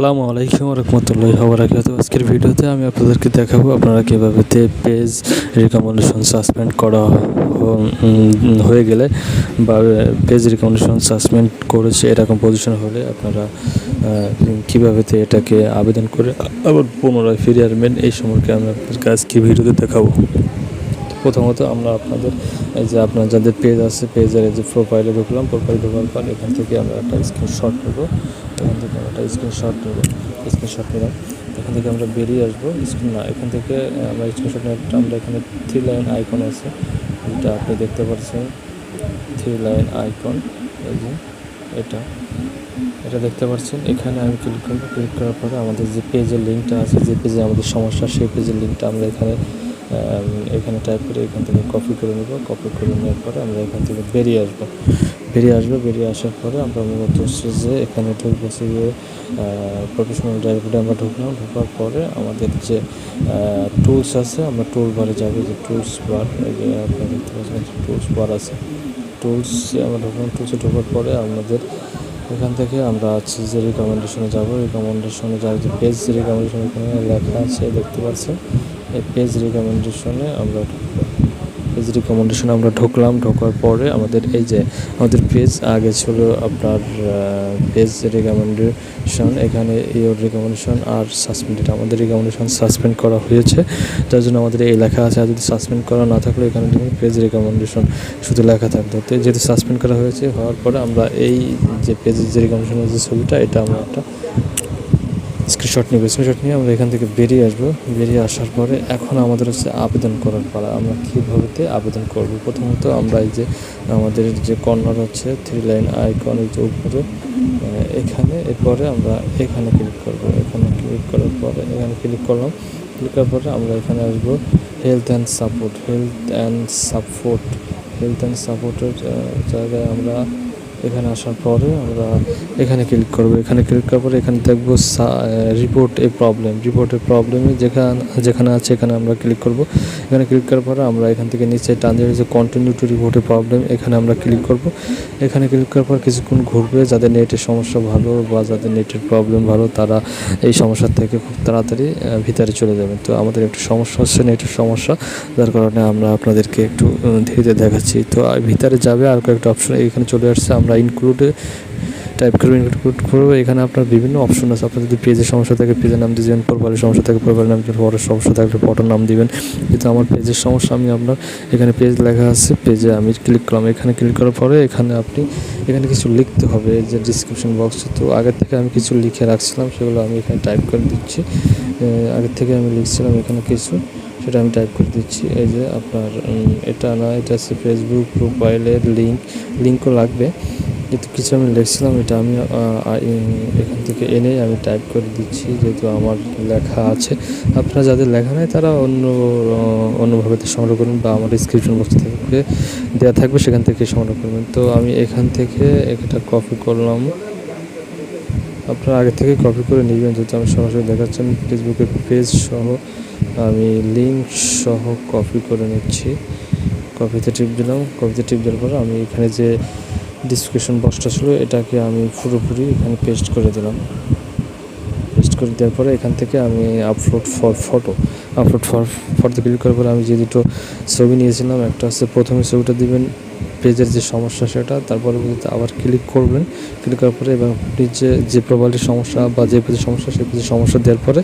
আসসালামু আলাইকুম রহমতুল্লাহ বারাকাত আজকের ভিডিওতে আমি আপনাদেরকে দেখাবো আপনারা কীভাবে পেজ রিকমেন্ডেশন সাসপেন্ড করা হয়ে গেলে বা পেজ রিকমেন্ডেশন সাসপেন্ড করেছে এরকম পজিশন হলে আপনারা কীভাবে এটাকে আবেদন করে আবার পুনরায় ফিরে আসবেন এই সম্পর্কে আমি আপনাদেরকে আজকে ভিডিওতে দেখাবো। প্রথমত আমরা আপনাদের, এই যে আপনার যাদের পেজ আছে পেজের এই যে প্রোফাইলে ঢুকলাম প্রোফাইল ঢোকার পর এখান থেকে আমরা একটা স্ক্রিনশট নেব। এখান থেকে আমরা একটা স্ক্রিনশট নেব। স্ক্রিনশট নিলাম। এখান থেকে আমরা বেরিয়ে আসব। স্ক্রিন না, এখান থেকে আমরা স্ক্রিনশট আমরা এখানে থ্রি লাইন আইকন আছে। এটা আপনি দেখতে পাচ্ছেন। থ্রি লাইন আইকন এই যে এটা। এটা দেখতে পাচ্ছেন। এখানে আমি ক্লিক করব। ক্লিক করার পরে আমাদের যে পেজের লিঙ্কটা আছে, যে পেজে আমাদের সমস্যা, সেই পেজের লিঙ্কটা আমরা এখানে এখানে টাইপ করে এখান থেকে কপি করে নেব। কপি করে নেওয়ার পরে আমরা এখান থেকে বেরিয়ে আসব। বেরিয়ে আসব, বেরিয়ে আসার পরে আমরা মূলত হচ্ছে যে এখানে ঢুকবো যে প্রফেশনাল ড্রাইভে আমরা ঢুকলাম ঢোকার পরে আমাদের যে টুলস আছে, আমরা টুল বারে যাব, যে টুলস বার আপনারা দেখতে পাচ্ছেন টুলস বার আছে। টুলসে আমরা ঢুকলাম টুলসে ঢোকার পরে আমাদের এখান থেকে আমরা হচ্ছে যে রিকমেন্ডেশনে যাব রিকমেন্ডেশনে যার যে পেজ রিকমেন্ডেশন এখানে লেখা আছে, দেখতে পাচ্ছেন এই পেজ রিকমেন্ডেশনে আমরা পেজ রিকমেন্ডেশনে আমরা ঢুকলাম, ঢোকার পরে আমাদের এই যে আমাদের পেজ আগে ছিল আপনার পেজ রিকমেন্ডেশন এখানে ইওর রিকমেন্ডেশন আর সাসপেন্ডেড আমাদের রিকমেন্ডেশন সাসপেন্ড করা হয়েছে। যার জন্য আমাদের এই লেখা আছে, আর যদি সাসপেন্ড করা না থাকলে, এখানে পেজ রিকমেন্ডেশন শুধু লেখা থাকতো তো যেহেতু সাসপেন্ড করা হয়েছে, হওয়ার পরে আমরা এই যে পেজ রিকমেন্ডেশনের যে ছবিটা, এটা আমরা একটা স্ক্রিনশট নিব স্ক্রিনশট নিয়ে আমরা এখান থেকে বেরিয়ে আসব। বেরিয়ে আসার পরে এখন আমাদের হচ্ছে আবেদন করার পালা। আমরা কীভাবেতে আবেদন করব? প্রথমত আমরা এই যে আমাদের যে কর্নার হচ্ছে থ্রি লাইন আইকন এই যে উপরে এখানে, এরপরে আমরা এখানে ক্লিক করব। এখানে ক্লিক করার পরে, এখানে ক্লিক করলাম। ক্লিক করার পরে আমরা এখানে আসব health and support health and support health and সাপোর্টের জায়গায় আমরা এখানে আসার পরে আমরা এখানে ক্লিক করব। এখানে ক্লিক করার পরে এখানে দেখব রিপোর্ট এ প্রবলেম রিপোর্টের প্রবলেমে যেখানে যেখানে আছে এখানে আমরা ক্লিক করব। এখানে ক্লিক করার পরে আমরা এখান থেকে নিচে টান দিয়ে যে কন্টিনিউ টু রিপোর্টের প্রবলেম এখানে আমরা ক্লিক করব। এখানে ক্লিক করার পর কিছুক্ষণ ঘুরবে যাদের নেটের সমস্যা ভালো বা যাদের নেটের প্রবলেম ভালো, তারা এই সমস্যা থেকে খুব তাড়াতাড়ি ভিতরে চলে যাবেন তো আমাদের একটু সমস্যা হচ্ছে নেটের সমস্যা, যার কারণে আমরা আপনাদেরকে একটু ধীরে দেখাচ্ছি। তো ভিতরে যাবে আর কয়েকটা অপশন এখানে চলে আসছে। আমরা ইনক্লুডে টাইপ করব ইনক্লুড করব। এখানে আপনার বিভিন্ন অপশন আছে। আপনার যদি পেজের সমস্যা থাকে পেজের নাম দিয়ে দেবেন প্রোফাইলের সমস্যা থাকে প্রোফাইলের নাম দিবেন ফটোর সমস্যা থাকলে ফটোর নাম দিবেন। কিন্তু আমার পেজের সমস্যা, আমি আপনার এখানে পেজ লেখা আছে পেজে আমি ক্লিক করলাম। এখানে ক্লিক করার পরে এখানে আপনি, এখানে কিছু লিখতে হবে যে ডিসক্রিপশন বক্সে তো আগের থেকে আমি কিছু লিখে রাখছিলাম, সেগুলো আমি এখানে টাইপ করে দিচ্ছি। আগের থেকে আমি লিখছিলাম এখানে কিছু, সেটা আমি টাইপ করে দিচ্ছি। এই যে আপনার এটা না, এটা হচ্ছে ফেসবুক প্রোফাইলের লিঙ্ক লিঙ্কও লাগবে। কিন্তু কিছু আমি লিখছিলাম, এটা আমি এখান থেকে এনে আমি টাইপ করে দিচ্ছি, যেহেতু আমার লেখা আছে। আপনারা যাদের লেখা নেই, তারা অন্য অন্যভাবে সংগ্রহ করবেন বা আমার ডিসক্রিপশন বক্স থেকে দেওয়া থাকবে, সেখান থেকে সংগ্রহ করবেন। তো আমি এখান থেকে এটা কপি করলাম। আপনারা আগে থেকে কপি করে নেবেন, যেহেতু আমি সরাসরি দেখাচ্ছি, আমি ফেসবুকের পেজ সহ, আমি লিঙ্ক সহ কপি করে নিচ্ছি। কপিতে টিপ দিলাম কপিতে টিপ দেওয়ার পর আমি এখানে যে ডিসক্রিপশন বক্সটা ছিল, এটাকে আমি পুরোপুরি এখানে পেস্ট করে দিলাম। পেস্ট করে দেওয়ার পরে এখান থেকে আমি upload for photo upload for photo click করার পরে আমি যে দুটো ছবি নিয়েছিলাম, একটা হচ্ছে প্রথমে ছবিটা দিবেন, পেজের যে সমস্যা সেটা, তারপরে আবার ক্লিক করবেন। ক্লিক করার পরে এবং আপনি যে যে প্রোফাইলের সমস্যা বা যে পেজের সমস্যা, সেই পেজের সমস্যা দেওয়ার পরে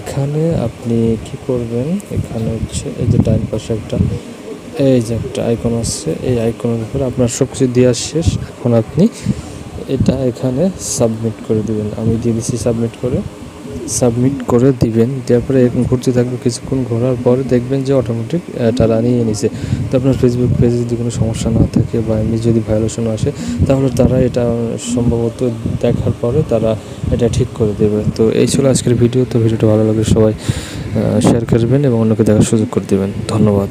এখানে আপনি কি করবেন, এখানে হচ্ছে এই যে ডাইন পাশে একটা এই যে একটা আইকন আছে, এই আইকনের উপরে আপনার সব কিছু দেওয়া শেষ। এখন আপনি এটা এখানে সাবমিট করে দিবেন। আমি দিয়ে দিচ্ছি সাবমিট করে। সাবমিট করে দিবেন। দেওয়ার পরে ঘুরতে থাকবে কিছুক্ষণ ঘোরার পরে দেখবেন যে অটোমেটিক এটা নিয়ে নিছে। তো আপনার ফেসবুক পেজে যদি কোনো সমস্যা না থাকে বা এমনি যদি ভায়োলেশন আসে, তাহলে তারা এটা সম্ভবত দেখার পরে তারা এটা ঠিক করে দেবে। তো এই ছিল আজকের ভিডিও। তো ভিডিওটা ভালো লাগলে সবাই শেয়ার করবেন এবং অন্যকে দেখার সুযোগ করে দেবেন। ধন্যবাদ।